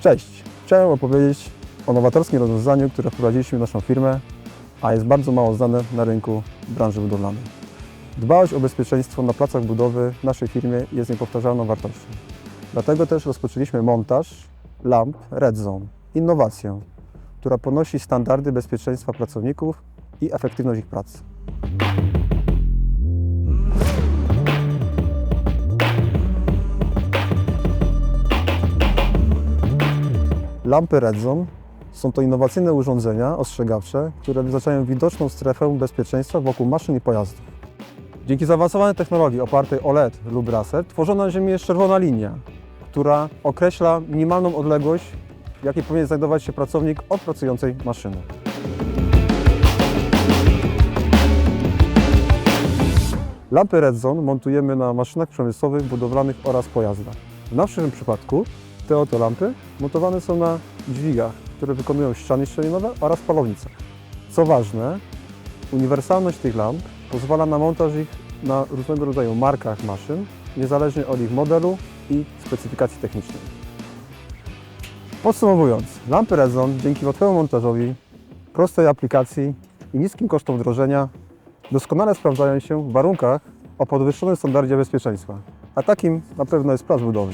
Cześć! Chciałem opowiedzieć o nowatorskim rozwiązaniu, które wprowadziliśmy w naszą firmę, a jest bardzo mało znane na rynku branży budowlanej. Dbałość o bezpieczeństwo na placach budowy w naszej firmie jest niepowtarzalną wartością. Dlatego też rozpoczęliśmy montaż lamp Red Zone, innowację, która ponosi standardy bezpieczeństwa pracowników i efektywność ich pracy. Lampy Redzone są to innowacyjne urządzenia ostrzegawcze, które wyznaczają widoczną strefę bezpieczeństwa wokół maszyn i pojazdów. Dzięki zaawansowanej technologii opartej o LED lub laser tworzona na Ziemi jest czerwona linia, która określa minimalną odległość, w jakiej powinien znajdować się pracownik od pracującej maszyny. Lampy Redzone montujemy na maszynach przemysłowych, budowlanych oraz pojazdach. W naszym przypadku te oto lampy montowane są na dźwigach, które wykonują ściany szczelinowe oraz palownicach. Co ważne, uniwersalność tych lamp pozwala na montaż ich na różnego rodzaju markach maszyn, niezależnie od ich modelu i specyfikacji technicznej. Podsumowując, lampy Rezon dzięki łatwemu montażowi, prostej aplikacji i niskim kosztom wdrożenia doskonale sprawdzają się w warunkach o podwyższonym standardzie bezpieczeństwa, a takim na pewno jest plac budowy.